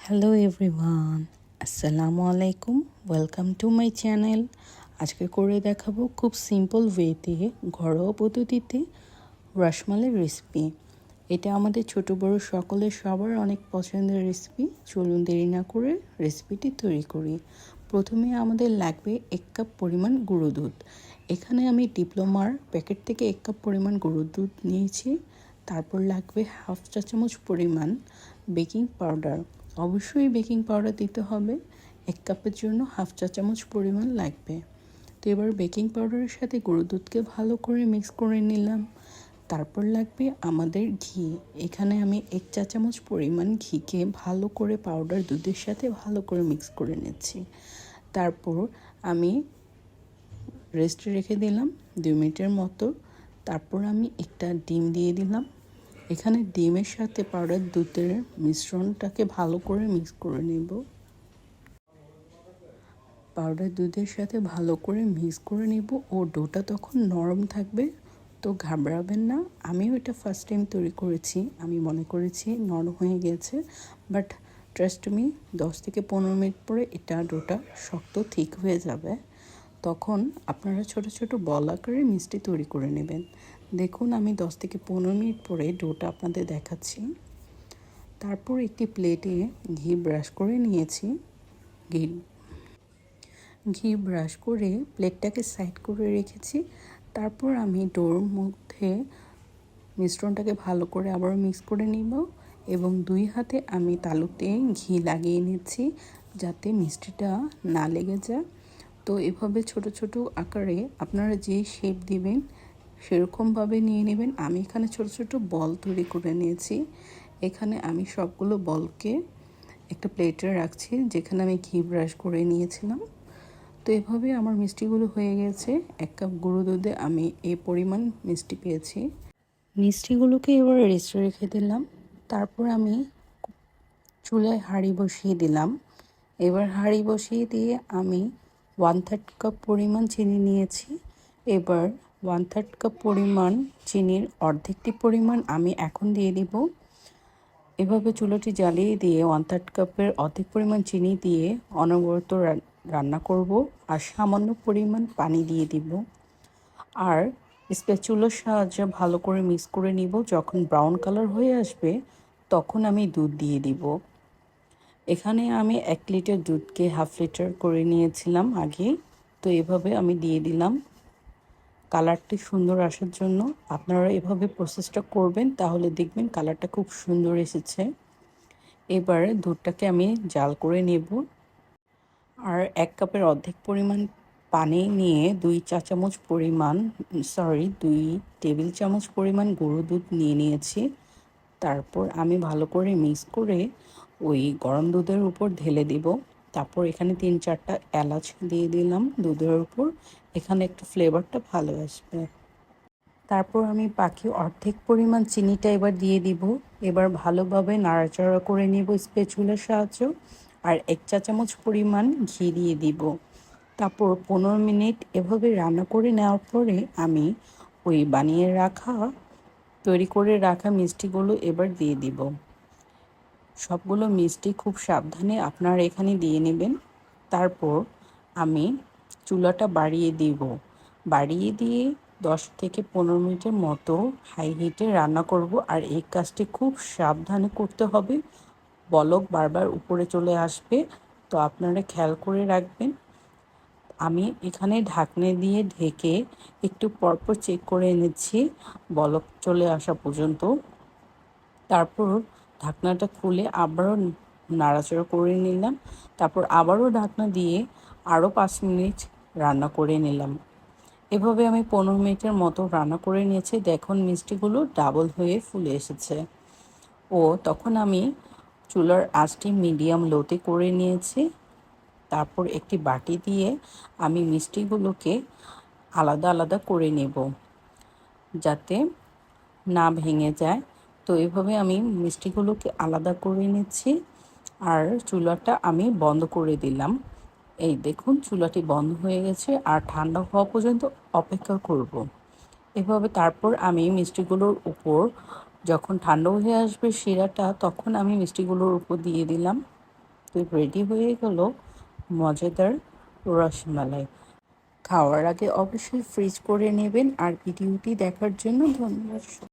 Hello everyone আসসালামু আলাইকুম welcome to my channel আজকে করে দেখাবো খুব সিম্পল ওয়েতে ঘরোয়া পদ্ধতিতে রসমালাই রেসিপি এটা আমাদের ছোট বড় সকলের সবার অনেক পছন্দের রেসিপি চলুন দেরি না করে রেসিপিটি তৈরি করি। প্রথমে আমাদের লাগবে এক কাপ পরিমাণ গুঁড়ো দুধ। এখানে আমি ডিপ্লোমার প্যাকেট থেকে এক কাপ পরিমাণ গুঁড়ো দুধ নিয়েছি। তারপর লাগবে হাফ চা চামচ পরিমাণ বেকিং পাউডার অবশ্যই বেকিং পাউডার দিতে হবে। এক কাপের জন্য হাফ চা চামচ পরিমাণ লাগবে। তো এবার বেকিং পাউডারের সাথে গরুর দুধকে ভালো করে মিক্স করে নিলাম। তারপর লাগবে আমাদের ঘি। এখানে আমি এক চা চামচ পরিমাণ ঘিকে ভালো করে পাউডার দুধের সাথে ভালো করে মিক্স করে নিচ্ছি। তারপর আমি রেস্টে রেখে দিলাম দুই মিনিটের মতো। তারপর আমি একটা ডিম দিয়ে দিলাম। এখানে ডিমের সাথে পাউডার দুধের মিশ্রণটাকে ভালো করে মিক্স করে নেব। পাউডার দুধের সাথে ভালো করে মিক্স করে নেব ও ডোটা তখন নরম থাকবে, তো ঘাবড়াবেন না। আমিও এটা ফার্স্ট টাইম তৈরি করেছি, আমি মনে করেছি নরম হয়ে গেছে বাট ট্রাস্ট মি দশ থেকে পনেরো মিনিট পরে এটা ডোটা শক্ত ঠিক হয়ে যাবে। তখন আপনারা ছোট ছোট বল আকারে মিষ্টি তৈরি করে নেবেন। দেখুন, আমি দশ থেকে পনেরো মিনিট পরে ডোটা আপনাদের দেখাচ্ছি। তারপর একটি প্লেটে ঘি ব্রাশ করে নিয়েছি। ঘি ঘি ব্রাশ করে প্লেটটাকে সাইড করে রেখেছি। তারপর আমি ডোর মধ্যে মিশ্রণটাকে ভালো করে আবার মিক্স করে নিব এবং দুই হাতে আমি তালুতে ঘি লাগিয়ে নিচ্ছি যাতে মিষ্টিটা না লেগে যায়। তো এভাবে ছোট ছোট আকারে আপনারা যে শেপ দিবেন সেরকমভাবে নিয়ে নেবেন। আমি এখানে ছোট ছোট বল তৈরি করে নিয়েছি। এখানে আমি সবগুলো বলকে একটা প্লেটে রাখছি, যেখানে আমি ঘি ব্রাশ করে নিয়েছিলাম। তো এভাবে আমার মিষ্টিগুলো হয়ে গেছে। এক কাপ গুঁড়ো দুধে আমি এই পরিমাণ মিষ্টি পেয়েছি। মিষ্টিগুলোকে এবার রেস্টে রেখে দিলাম। তারপর আমি চুলায় হাঁড়ি বসিয়ে দিলাম। এবার হাঁড়ি বসিয়ে দিয়ে আমি ওয়ান থার্ড কাপ পরিমাণ চিনি নিয়েছি। এবার ওয়ান থার্ড কাপ পরিমাণ চিনির অর্ধেকটি পরিমাণ আমি এখন দিয়ে দিব। এভাবে চুলোটি জ্বালিয়ে দিয়ে ওয়ান থার্ড কাপের অর্ধেক পরিমাণ চিনি দিয়ে অনবরত রান্না করব আর সামান্য পরিমাণ পানি দিয়ে দিব। আর স্প্যাচুলোর সাহায্যে ভালো করে মিক্স করে নিব। যখন ব্রাউন কালার হয়ে আসবে, তখন আমি দুধ দিয়ে দিব। এখানে আমি এক লিটার দুধকে হাফ লিটার করে নিয়েছিলাম আগে। তো এভাবে আমি দিয়ে দিলাম। কালারটি সুন্দর আসার জন্য আপনারা এভাবে প্রসেসটা করবেন, তাহলে দেখবেন কালারটা খুব সুন্দর এসেছে। এবার দুধটাকে আমি জাল করে নেব। আর এক কাপের অর্ধেক পরিমাণ পানি নিয়ে দুই চা চামচ পরিমাণ সরি দুই টেবিল চামচ পরিমাণ গরু দুধ নিয়ে নিয়েছি। তারপর আমি ভালো করে মিক্স করে ওই গরম দুধের উপর ঢেলে দিব। তারপর এখানে তিন চারটা এলাচ দিয়ে দিলাম দুধের উপর। এখানে একটু ফ্লেভারটা ভালো আসবে। তারপর আমি পাখি অর্ধেক পরিমাণ চিনিটা এবার দিয়ে দিব। এবার ভালোভাবে নাড়াচাড়া করে নিব স্পেচুলার সাহায্য আর এক চা চামচ পরিমাণ ঘি দিয়ে দিব। তারপর পনেরো মিনিট এভাবে রান্না করে নেওয়ার পরে আমি ওই বানিয়ে রাখা, তৈরি করে রাখা মিষ্টিগুলো এবার দিয়ে দিব। সবগুলো মিষ্টি খুব সাবধানে আপনারা এখানে দিয়ে নেবেন। তারপর আমি চুলাটা বাড়িয়ে দিব। বাড়িয়ে দিয়ে দশ থেকে পনেরো মিনিটের মতো হাই হিটে রান্না করব। আর এই কাজটি খুব সাবধানে করতে হবে। বলক বারবার উপরে চলে আসবে। তো আপনারা খেয়াল করে রাখবেন। আমি এখানে ঢাকনে দিয়ে ঢেকে একটু পরপর চেক করে এনেছি। বলক চলে আসা পর্যন্ত। তারপর ঢাকনাটা খুলে আবারও নাড়াচাড়া করে নিলাম। তারপর আবারও ঢাকনা দিয়ে আরও পাঁচ মিনিট রান্না করে নিলাম। এভাবে আমি পনেরো মিনিটের মতো রান্না করে নিয়েছি। দেখুন, মিষ্টিগুলো ডাবল হয়ে ফুলে এসেছে। ও, তখন আমি চুলার আঁচটি মিডিয়াম লোতে করে নিয়েছি। তারপর একটি বাটি দিয়ে আমি মিষ্টিগুলোকে আলাদা আলাদা করে নেব, যাতে না ভেঙে যায়। তো এভাবে আমি মিষ্টিগুলোকে আলাদা করে নিচ্ছি আর চুলাটা আমি বন্ধ করে দিলাম। এই দেখুন, চুলাটি বন্ধ হয়ে গেছে আর ঠান্ডা হওয়া পর্যন্ত অপেক্ষা করব। এভাবে তারপর আমি মিষ্টিগুলোর উপর যখন ঠান্ডা হয়ে আসবে শিরাটা, তখন আমি মিষ্টিগুলোর উপর দিয়ে দিলাম। তো রেডি হয়ে গেল মজাদার রসমালাই। খাওয়ার আগে অবশ্যই ফ্রিজ করে নেবেন আর ভিডিওটি দেখার জন্য ধন্যবাদ।